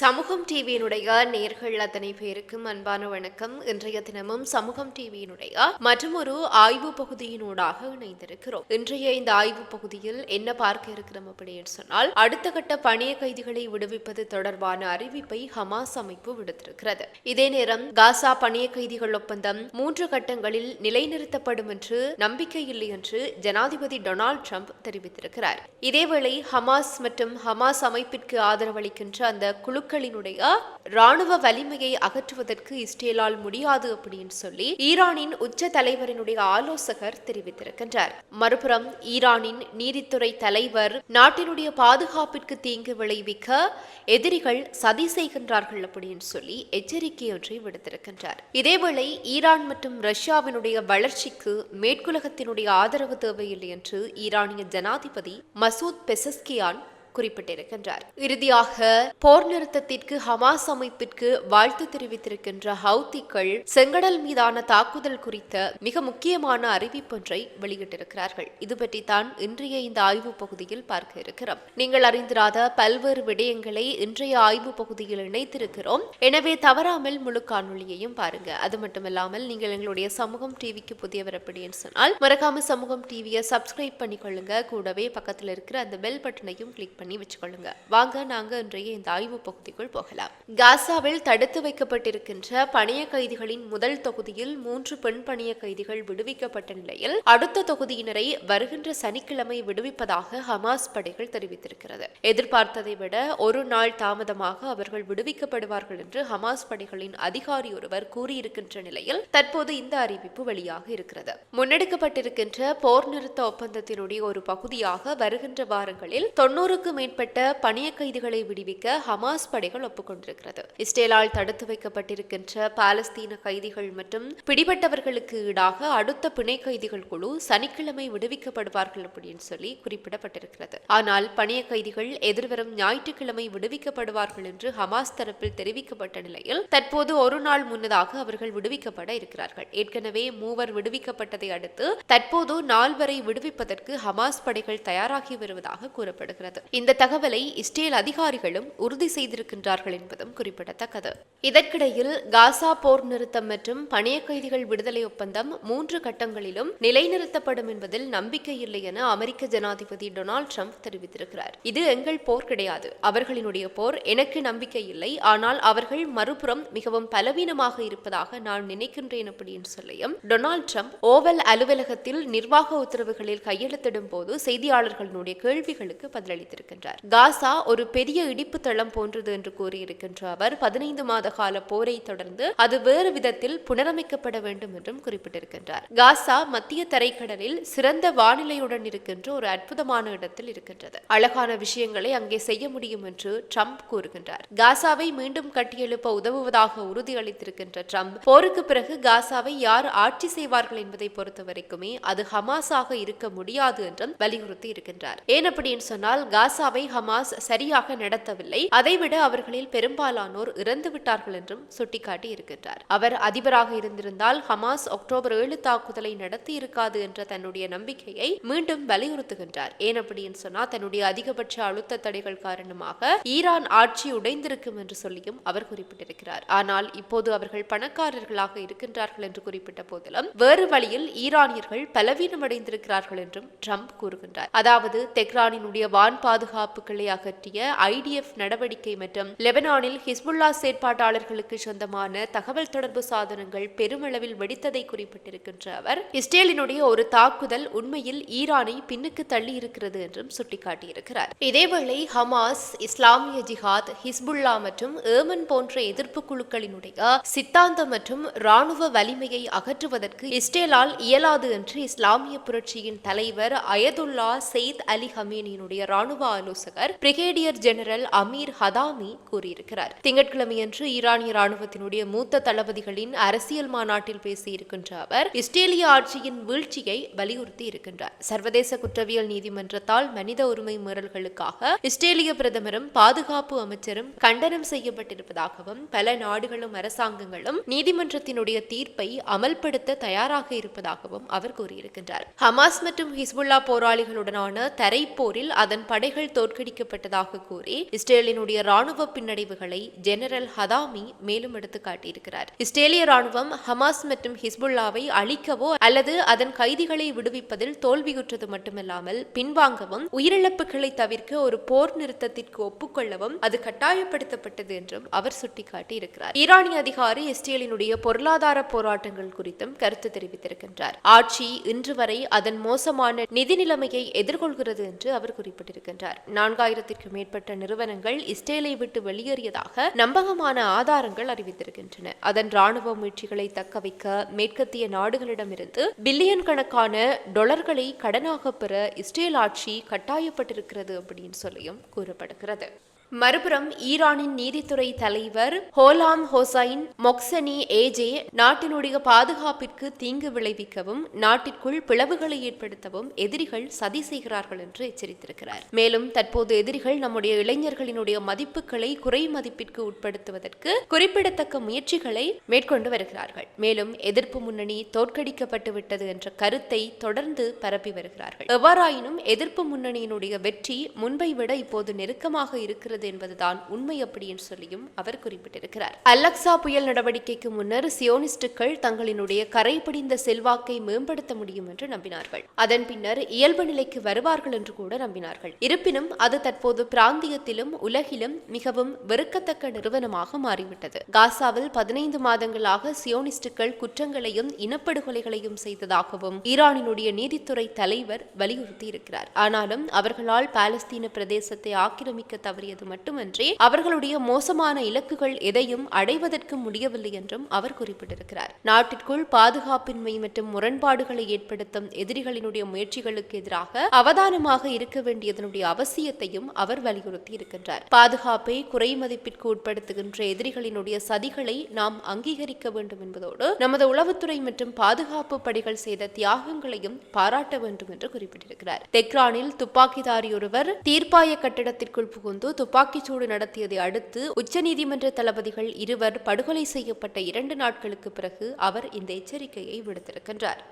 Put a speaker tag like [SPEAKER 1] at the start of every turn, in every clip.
[SPEAKER 1] சமூகம் டிவியினுடைய நேர்கள் அத்தனை பேருக்கும் அன்பான வணக்கம். இன்றைய தினமும் சமூகம் டிவியினுடைய மற்றும் ஒரு ஆய்வு பகுதியினூடாக இணைந்திருக்கிறோம். இன்றைய இந்த ஆய்வு பகுதியில் என்ன பார்க்க இருக்கிறோம் அப்படின்னு சொன்னால் அடுத்த கட்ட பணிய கைதிகளை விடுவிப்பது தொடர்பான அறிவிப்பை ஹமாஸ் அமைப்பு விடுத்திருக்கிறது. இதே நேரம் காசா பணிய கைதிகள் ஒப்பந்தம் மூன்று கட்டங்களில் நிலைநிறுத்தப்படும் என்று நம்பிக்கை இல்லை என்று ஜனாதிபதி டொனால்டு ட்ரம்ப் தெரிவித்திருக்கிறார். இதேவேளை ஹமாஸ் மற்றும் ஹமாஸ் அமைப்பிற்கு ஆதரவளிக்கின்ற அந்த குழு குழுக்களினுடைய ராணுவ வலிமையை அகற்றுவதற்கு இஸ்ரேலால் முடியாது அப்படின்னு சொல்லி ஈரானின் உச்ச தலைவரினுடைய ஆலோசகர் தெரிவித்திருக்கின்றார். மறுபுறம் ஈரானின் நீதித்துறை தலைவர் நாட்டினுடைய பாதுகாப்பிற்கு தீங்கு விளைவிக்க எதிரிகள் சதி செய்கின்றார்கள் அப்படின்னு சொல்லி எச்சரிக்கை ஒன்றை விடுத்திருக்கின்றார். இதேவேளை ஈரான் மற்றும் ரஷ்யாவினுடைய வளர்ச்சிக்கு மேற்குலகத்தினுடைய ஆதரவு தேவையில்லை என்று ஈரானிய ஜனாதிபதி மசூத் பெசஸ்கியான் குறிப்பிட்டிருக்கின்றார். இறுதியாக போர் நிறுத்தத்திற்கு ஹமாஸ் அமைப்பிற்கு வாழ்த்து தெரிவித்திருக்கின்ற ஹவுத்திகள் செங்கடல் மீதான தாக்குதல் குறித்த மிக முக்கியமான அறிவிப்பொன்றை வெளியிட்டிருக்கிறார்கள். இது பற்றி தான் இன்றைய இந்த ஆய்வு பகுதியில் பார்க்க இருக்கிறோம். நீங்கள் அறிந்திராத பல்வேறு விடயங்களை இன்றைய ஆய்வு பகுதியில் இணைத்திருக்கிறோம். எனவே தவறாமல் முழு காணொலியையும் பாருங்க. அது மட்டுமில்லாமல் நீங்கள் எங்களுடைய சமூகம் டிவிக்கு புதியவர் அப்படின்னு சொன்னால் மறக்காம சமூகம் டிவியை சப்ஸ்கிரைப் பண்ணிக்கொள்ளுங்க. கூடவே பக்கத்தில் இருக்கிற அந்த பெல் பட்டனையும் கிளிக் பண்ணி வச்சுக்கொள்ளுங்க. வாங்க நாங்க இன்றைய இந்த ஆய்வு பகுதிக்குள் போகலாம். காசாவில் தடுத்து வைக்கப்பட்டிருக்கின்ற பணிய கைதிகளின் முதல் தொகுதியில் மூன்று பெண் பணிய கைதிகள் விடுவிக்கப்பட்ட நிலையில் அடுத்த தொகுதியினரை வருகின்ற சனிக்கிழமை விடுவிப்பதாக ஹமாஸ் படைகள் தெரிவித்திருக்கிறது. எதிர்பார்த்ததை விட ஒரு நாள் தாமதமாக அவர்கள் விடுவிக்கப்படுவார்கள் என்று ஹமாஸ் படைகளின் அதிகாரி ஒருவர் கூறியிருக்கின்ற நிலையில் தற்போது இந்த அறிவிப்பு வெளியாக இருக்கிறது. முன்னெடுக்கப்பட்டிருக்கின்ற போர் நிறுத்த ஒப்பந்தத்தினுடைய ஒரு பகுதியாக வருகின்ற வாரங்களில் தொன்னூறுக்கு மேற்பட்ட பணிய கைதிகளை விடுவிக்க ஹமாஸ் படைகள் ஒப்புக்கொண்டிருக்கிறது. இஸ்ரேலால் தடுத்து வைக்கப்பட்டிருக்கின்ற பாலஸ்தீன கைதிகள் மற்றும் பிடிபட்டவர்களுக்கு ஈடாக அடுத்த பிணை கைதிகள் குழு சனிக்கிழமை விடுவிக்கப்படுவார்கள் அப்படின்னு சொல்லி குறிப்பிடப்பட்டிருக்கிறது. ஆனால் பணிய கைதிகள் எதிர்வரும் ஞாயிற்றுக்கிழமை விடுவிக்கப்படுவார்கள் என்று ஹமாஸ் தரப்பில் தெரிவிக்கப்பட்ட நிலையில் தற்போது ஒரு நாள் முன்னதாக அவர்கள் விடுவிக்கப்பட இருக்கிறார்கள். ஏற்கனவே மூவர் விடுவிக்கப்பட்டதை அடுத்து தற்போது நால்வரை விடுவிப்பதற்கு ஹமாஸ் படைகள் தயாராகி வருவதாக கூறப்படுகிறது. இந்த தகவலை இஸ்ரேல் அதிகாரிகளும் உறுதி செய்திருக்கின்றார்கள் என்பதும் குறிப்பிடத்தக்கது. இதற்கிடையில் காசா போர் நிறுத்தம் மற்றும் பணைய கைதிகள் விடுதலை ஒப்பந்தம் மூன்று கட்டங்களிலும் நிலைநிறுத்தப்படும் என்பதில் நம்பிக்கை இல்லை என அமெரிக்க ஜனாதிபதி டொனால்ட் ட்ரம்ப் தெரிவித்திருக்கிறார். இது எங்கள் போர் கிடையாது. அவர்களினுடைய போர் எனக்கு நம்பிக்கை இல்லை. ஆனால் அவர்கள் மறுபுறம் மிகவும் பலவீனமாக இருப்பதாக நான் நினைக்கின்றேன் அப்படின்னு சொல்லியும் டொனால்ட் ட்ரம்ப் ஓவல் அலுவலகத்தில் நிர்வாக உத்தரவுகளில் கையெழுத்திடும் போது செய்தியாளர்களுடைய கேள்விகளுக்கு கூறியிருக்கின்றார் காசா ஒரு பெரிய இடிப்பு தளம் போன்றது என்று கூறியிருக்கின்ற அவர் பதினைந்து மாத கால போரை தொடர்ந்து அது வேறு விதத்தில் புனரமைக்கப்பட வேண்டும் என்றும் குறிப்பிட்டிருக்கின்றார். காசா மத்திய தரைக்கடலில் சிறந்த வானிலையுடன் இருக்கின்ற ஒரு அற்புதமான இடத்தில் இருக்கின்றது. அழகான விஷயங்களை அங்கே செய்ய முடியும் என்று ட்ரம்ப் கூறுகின்றார். காசாவை மீண்டும் கட்டியெழுப்ப உதவுவதாக உறுதியளித்திருக்கின்ற ட்ரம்ப் போருக்கு பிறகு காசாவை யார் ஆட்சி செய்வார்கள் என்பதை பொறுத்த வரைக்குமே அது ஹமாஸாக இருக்க முடியாது என்றும் வலியுறுத்தி இருக்கின்றார் ஏன் அப்படின்னு சொன்னால் காசா காசாவை ஹமாஸ் சரியாக நடத்தவில்லை. அதைவிட அவர்களில் பெரும்பாலானோர் இறந்து விட்டார்கள் என்றும் சுட்டிக்காட்டி இருக்கின்றார். அவர் அதிபராக இருந்திருந்தால் ஹமாஸ் அக்டோபர் ஏழு தாக்குதலை நடத்தி இருக்காது என்ற தன்னுடைய நம்பிக்கையை மீண்டும் வலியுறுத்துகின்றார். ஏன் அப்படின்னு சொன்னா தன்னுடைய அதிகபட்ச அழுத்த தடைகள் காரணமாக ஈரான் ஆட்சி உடைந்திருக்கும் என்று சொல்லியும் அவர் குறிப்பிட்டிருக்கிறார். ஆனால் இப்போது அவர்கள் பணக்காரர்களாக இருக்கின்றார்கள் என்று குறிப்பிட்ட போதிலும் வேறு வழியில் ஈரானியர்கள் பலவீனமடைந்திருக்கிறார்கள் என்றும் ட்ரம்ப் கூறுகின்றார். அதாவது தெஹ்ரானினுடைய வான் பாதுகாப்பு பாதுகாப்புகளை அகற்றிய ஐடிஎஃப் நடவடிக்கை மற்றும் லெபனானில் ஹிஸ்புல்லா செயற்பாட்டாளர்களுக்கு சொந்தமான தகவல் தொடர்பு சாதனங்கள் பெருமளவில் வெடித்ததை குறிப்பிட்டிருக்கின்ற அவர் இஸ்ரேலினுடைய ஒரு தாக்குதல் உண்மையில் ஈரானை பின்னுக்கு தள்ளி இருக்கிறது என்றும் சுட்டிக்காட்டியிருக்கிறார். இதேவேளை ஹமாஸ் இஸ்லாமிய ஜிஹாத் ஹிஸ்புல்லா மற்றும் ஏமன் போன்ற எதிர்ப்பு குழுக்களினுடைய சித்தாந்தம் மற்றும் ராணுவ வலிமையை அகற்றுவதற்கு இஸ்ரேலால் இயலாது என்று இஸ்லாமிய புரட்சியின் தலைவர் அயதுல்லா செயித் அலி ஹமீனியினுடைய ராணுவ ஆலோசகர் பிரிகேடியர் ஜெனரல் அமீர் ஹதாமி கூறியிருக்கிறார். திங்கட்கிழமையன்று ஈரானிய ராணுவத்தினுடைய மூத்த தளபதிகளின் அரசியல் மாநாட்டில் பேசியிருக்கின்ற அவர் இஸ்ரேலிய ஆட்சியின் வீழ்ச்சியை வலியுறுத்தி இருக்கின்றார். சர்வதேச குற்றவியல் நீதிமன்றத்தால் மனித உரிமை மீறல்களுக்காக இஸ்ரேலிய பிரதமரும் பாதுகாப்பு அமைச்சரும் கண்டனம் செய்யப்பட்டிருப்பதாகவும் பல நாடுகளும் அரசாங்கங்களும் நீதிமன்றத்தினுடைய தீர்ப்பை அமல்படுத்த தயாராக இருப்பதாகவும் அவர் கூறியிருக்கின்றார். ஹமாஸ் மற்றும் ஹிஸ்புல்லா போராளிகளுடனான தரைப்போரில் அதன் படைகள் படைகள் தோற்கடிக்கப்பட்டதாக கூறி இஸ்ரேலினுடைய ராணுவ பின்னடைவுகளை ஜெனரல் ஹதாமி மேலும் எடுத்து காட்டியிருக்கிறார் இஸ்ரேலிய ராணுவம் ஹமாஸ் மற்றும் ஹிஸ்புல்லாவை அழிக்கவோ அல்லது அதன் கைதிகளை விடுவிப்பதில் தோல்வியுற்றது மட்டுமல்லாமல் பின்வாங்கவும் உயிரிழப்புகளை தவிர்க்க ஒரு போர் நிறுத்தத்திற்கு ஒப்புக்கொள்ளவும் அது கட்டாயப்படுத்தப்பட்டது என்றும் அவர் சுட்டிக்காட்டி இருக்கிறார் ஈரானிய அதிகாரி இஸ்ரேலினுடைய பொருளாதார போராட்டங்கள் குறித்தும் கருத்து தெரிவித்திருக்கின்றார். ஆட்சி இன்று வரை அதன் மோசமான நிதி நிலைமையை எதிர்கொள்கிறது என்று அவர் குறிப்பிட்டிருக்கின்றார். நான்காயிரத்திற்கு மேற்பட்ட நிறுவனங்கள் இஸ்ரேலை விட்டு வெளியேறியதாக நம்பகமான ஆதாரங்கள் அறிவித்திருக்கின்றன. அதன் ராணுவ முயற்சிகளை தக்கவைக்க மேற்கத்திய நாடுகளிடமிருந்து பில்லியன் கணக்கான டொலர்களை கடனாக பெற இஸ்ரேல் ஆட்சி கட்டாயப்பட்டிருக்கிறது அப்படின்னு சொல்லியும் கூறப்படுகிறது. மறுபுறம் ஈரானின் நீதித்துறை தலைவர் ஹோலாம் ஹொசைன் மொக்சனி ஏஜே நாட்டினுடைய பாதுகாப்பிற்கு தீங்கு விளைவிக்கவும் நாட்டிற்குள் பிளவுகளை ஏற்படுத்தவும் எதிரிகள் சதி செய்கிறார்கள் என்று எச்சரித்திருக்கிறார். மேலும் தற்போது எதிரிகள் நம்முடைய இளைஞர்களினுடைய மதிப்புகளை குறை மதிப்பிற்கு உட்படுத்துவதற்கு குறிப்பிடத்தக்க முயற்சிகளை மேற்கொண்டு வருகிறார்கள். மேலும் எதிர்ப்பு முன்னணி தோற்கடிக்கப்பட்டு விட்டது என்ற கருத்தை தொடர்ந்து பரப்பி வருகிறார்கள். எவ்வாறாயினும் எதிர்ப்பு முன்னணியினுடைய வெற்றி முன்பை விட இப்போது நெருக்கமாக இருக்கிறது இருக்கிறது என்பதுதான் உண்மை அப்படி என்று சொல்லியும் அவர் குறிப்பிட்டிருக்கிறார். அலக்சா புயல் நடவடிக்கைக்கு முன்னர் சியோனிஸ்டுகள் தங்களினுடைய கரைபிடிந்த செல்வாக்கை மேம்படுத்த முடியும் என்று நம்பினார்கள். அதன் பின்னர் இயல்பு நிலைக்கு வருவார்கள் என்று கூட நம்பினார்கள். இருப்பினும் அது தற்போது பிராந்தியத்திலும் உலகிலும் மிகவும் வெறுக்கத்தக்க நிறுவனமாக மாறிவிட்டது. காசாவில் பதினைந்து மாதங்களாக சியோனிஸ்டுகள் குற்றங்களையும் இனப்படுகொலைகளையும் செய்ததாகவும் ஈரானினுடைய நீதித்துறை தலைவர் வலியுறுத்தி இருக்கிறார் ஆனாலும் அவர்களால் பாலஸ்தீன பிரதேசத்தை ஆக்கிரமிக்க தவறியது மட்டுமன்றி அவர்களுடைய மோசமான இலக்குகள் எதையும் அடைவதற்கு முடியவில்லை என்றும் அவர் குறிப்பிட்டிருக்கிறார். நாட்டிற்குள் பாதுகாப்பின்மை மற்றும் முரண்பாடுகளை ஏற்படுத்தும் எதிரிகளினுடைய முயற்சிகளுக்கு எதிராக அவதானமாக இருக்க வேண்டியதனுடைய அவசியத்தையும் அவர் வலியுறுத்தி இருக்கின்றார் பாதுகாப்பை குறை மதிப்பிற்கு உட்படுத்துகின்ற எதிரிகளினுடைய சதிகளை நாம் அங்கீகரிக்க வேண்டும் என்பதோடு நமது உளவுத்துறை மற்றும் பாதுகாப்பு படைகள் செய்த தியாகங்களையும் பாராட்ட வேண்டும் என்று குறிப்பிட்டிருக்கிறார். தெக்ரானில் துப்பாக்கிதாரி ஒருவர் தீர்ப்பாய கட்டிடத்திற்குள் புகுந்து துப்பாக்கிச்சூடு நடத்தியதை அடுத்து உச்சநீதிமன்ற தளபதிகள் இருவர் படுகொலை செய்யப்பட்ட இரண்டு நாட்களுக்கு பிறகு அவர் இந்த எச்சரிக்கையை விடுத்திருக்கின்றார்.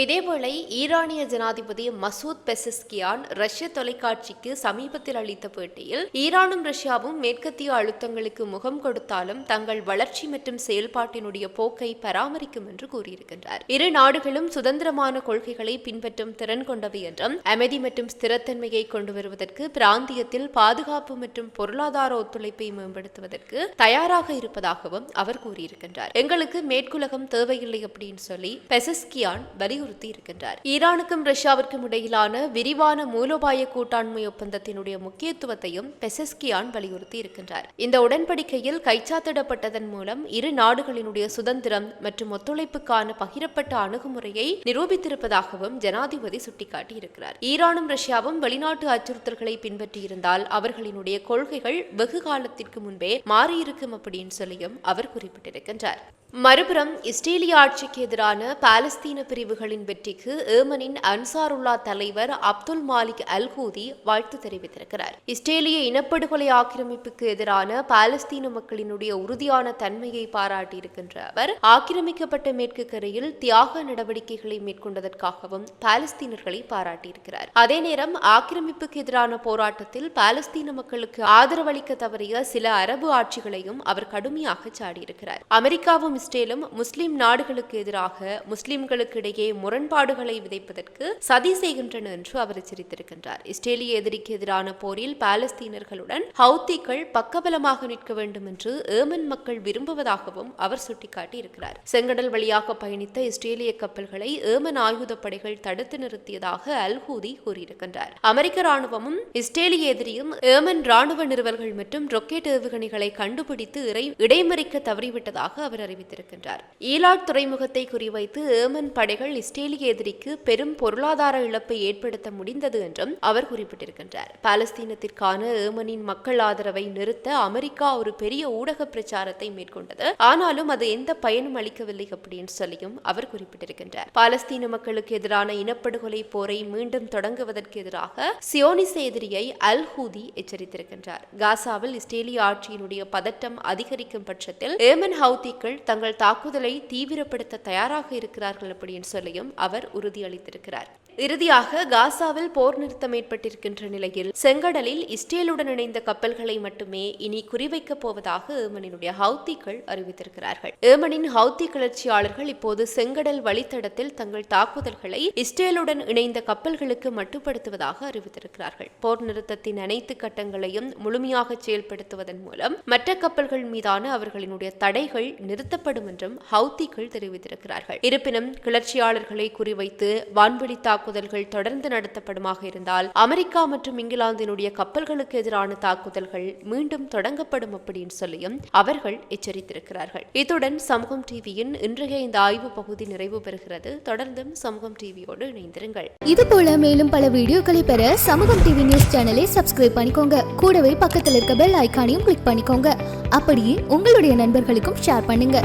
[SPEAKER 1] இதேவேளை ஈரானிய ஜனாதிபதி மசூத் பெசஸ்கியான் ரஷ்ய தொலைக்காட்சிக்கு சமீபத்தில் அளித்த பேட்டியில் ஈரானும் ரஷ்யாவும் மேற்கத்திய அழுத்தங்களுக்கு முகம் கொடுத்தாலும் தங்கள் வளர்ச்சி மற்றும் செயல்பாட்டினுடைய போக்கை பராமரிக்கும் என்று கூறியிருக்கின்றார். இரு நாடுகளும் சுதந்திரமான கொள்கைகளை பின்பற்றும் திறன் கொண்டவை என்றும் அமைதி மற்றும் ஸ்திரத்தன்மையை கொண்டு வருவதற்கு பிராந்தியத்தில் பாதுகாப்பு மற்றும் பொருளாதார ஒத்துழைப்பை மேம்படுத்துவதற்கு தயாராக இருப்பதாகவும் அவர் கூறியிருக்கின்றார். எங்களுக்கு மேற்குலகம் தேவையில்லை அப்படின்னு சொல்லி பெசஸ்கியான் வலியுறுத்தி வலியுறுத்தி இருக்கின்றார் ஈரானுக்கும் ரஷ்யாவிற்கும் இடையிலான விரிவான மூலோபாய கூட்டாண்மை ஒப்பந்தத்தினுடைய முக்கியத்துவத்தையும் பெசஸ்கியான் வலியுறுத்தி இருக்கின்றார் இந்த உடன்படிக்கையில் கைச்சாத்திடப்பட்டதன் மூலம் இரு நாடுகளினுடைய சுதந்திரம் மற்றும் ஒத்துழைப்புக்கான பகிரப்பட்ட அணுகுமுறையை நிரூபித்திருப்பதாகவும் ஜனாதிபதி சுட்டிக்காட்டியிருக்கிறார். ஈரானும் ரஷ்யாவும் வெளிநாட்டு அச்சுறுத்தல்களை பின்பற்றியிருந்தால் அவர்களினுடைய கொள்கைகள் வெகு காலத்திற்கு முன்பே மாறியிருக்கும் அப்படின்னு சொல்லியும் அவர் குறிப்பிட்டிருக்கின்றார். மறுபுறம் இஸ்ரேலிய ஆட்சிக்கு எதிரான பாலஸ்தீன பிரிவுகளின் வெற்றிக்கு ஏமனின் அன்சாருல்லா தலைவர் அப்துல் மாலிக் அல்ஹூதி வாழ்த்து தெரிவித்திருக்கிறார். இஸ்ரேலிய இனப்படுகொலை ஆக்கிரமிப்புக்கு எதிரான பாலஸ்தீன மக்களினுடைய உறுதியான தன்மையை பாராட்டியிருக்கின்ற அவர் ஆக்கிரமிக்கப்பட்ட மேற்கு கரையில் தியாக நடவடிக்கைகளை மேற்கொண்டதற்காகவும் பாலஸ்தீனர்களை பாராட்டியிருக்கிறார். அதே நேரம் ஆக்கிரமிப்புக்கு எதிரான போராட்டத்தில் பாலஸ்தீன மக்களுக்கு ஆதரவளிக்க தவறிய சில அரபு ஆட்சிகளையும் அவர் கடுமையாக சாடியிருக்கிறார். அமெரிக்காவும் இஸ்ரேலும் முஸ்லிம் நாடுகளுக்கு எதிராக முஸ்லிம்களுக்கு இடையே முரண்பாடுகளை விதைப்பதற்கு சதி செய்கின்றன என்று அவர் எச்சரித்திருக்கின்றார். இஸ்ரேலிய எதிரிக்கு எதிரான போரில் பாலஸ்தீனர்களுடன் ஹவுத்திகள் பக்கபலமாக நிற்க வேண்டும் என்று ஏமன் மக்கள் விரும்புவதாகவும் அவர் சுட்டிக்காட்டி இருக்கிறார் செங்கடல் வழியாக பயணித்த இஸ்ரேலிய கப்பல்களை ஏமன் ஆயுத படைகள் தடுத்து நிறுத்தியதாக அல்ஹூதி கூறியிருக்கின்றார். அமெரிக்க ராணுவமும் இஸ்ரேலிய எதிரியும் ஏமன் ராணுவ நிறுவல்கள் மற்றும் ரொக்கெட் ஏவுகணைகளை கண்டுபிடித்து இடைமறிக்க தவறிவிட்டதாக அவர் அறிவித்தார் தெரிவித்திருக்கின்றார் ஈலாட் துறைமுகத்தை குறிவைத்து ஏமன் படைகள் இஸ்ரேலிய எதிரிக்கு பெரும் பொருளாதார இழப்பை ஏற்படுத்த முடிந்தது என்றும் அவர் குறிப்பிட்டிருக்கின்றார். பாலஸ்தீனத்திற்கான ஏமனின் மக்கள் ஆதரவை நிறுத்த அமெரிக்கா ஒரு பெரிய ஊடக பிரச்சாரத்தை மேற்கொண்டது. ஆனாலும் அது எந்த பயனும் அளிக்கவில்லை அப்படின்னு சொல்லியும் அவர் குறிப்பிட்டிருக்கின்றார். பாலஸ்தீன மக்களுக்கு எதிரான இனப்படுகொலை போரை மீண்டும் தொடங்குவதற்கு எதிராக சியோனிச எதிரியை அல் ஹூதி எச்சரித்திருக்கின்றார். காசாவில் இஸ்ரேலிய ஆட்சியினுடைய பதட்டம் அதிகரிக்கும் பட்சத்தில் ஏமன் ஹவுதிக்கள் தங்கள் தாக்குதலை தீவிரப்படுத்த தயாராக இருக்கிறார்கள் அப்படின்னு சொல்லியும் அவர் உறுதியளித்திருக்கிறார். இறுதியாக காசாவில் போர் நிறுத்தம் ஏற்பட்டிருக்கின்ற நிலையில் செங்கடலில் இஸ்ரேலுடன் இணைந்த கப்பல்களை மட்டுமே இனி குறிவைக்கப் போவதாக ஏமனினுடைய ஹவுத்திகள் அறிவித்திருக்கிறார்கள். ஏமனின் ஹவுத்தி கிளர்ச்சியாளர்கள் இப்போது செங்கடல் வழித்தடத்தில் தங்கள் தாக்குதல்களை இஸ்ரேலுடன் இணைந்த கப்பல்களுக்கு மட்டுப்படுத்துவதாக அறிவித்திருக்கிறார்கள். போர் நிறுத்தத்தின் அனைத்து கட்டங்களையும் முழுமையாக செயல்படுத்துவதன் மூலம் மற்ற கப்பல்கள் மீதான அவர்களினுடைய தடைகள் நிறுத்தப்படும் என்றும் ஹவுத்திகள் தெரிவித்திருக்கிறார்கள். இருப்பினும் கிளர்ச்சியாளர்களை குறிவைத்து வான்வெளி தாக்குதல்கள் தொடர்ந்து நடத்தப்படுமாக இருந்தால் அமெரிக்கா மற்றும் இங்கிலாந்தினுடைய கப்பல்களுக்கு எதிரான தாக்குதல்கள் மீண்டும் தொடங்கப்படும் அப்படின்னு சொல்லியும் அவர்கள் எச்சரித்திருக்கிறார்கள். இத்துடன் சமூகம் டிவியின் இன்றைய இந்த ஆய்வு பகுதி நிறைவு பெறுகிறது. தொடர்ந்தும் சமூகம் டிவியோடு இணைந்திருங்கள்.
[SPEAKER 2] இது போல மேலும் பல வீடியோக்களை பெற சமூகம் டிவி நியூஸ் சேனலை சப்ஸ்கிரைப் பண்ணிக்கோங்க. கூடவே பக்கத்தில் இருக்க பெல் ஐக்கானையும் கிளிக் பண்ணிக்கோங்க. அப்படியே உங்களுடைய நண்பர்களுக்கும் ஷேர் பண்ணுங்க.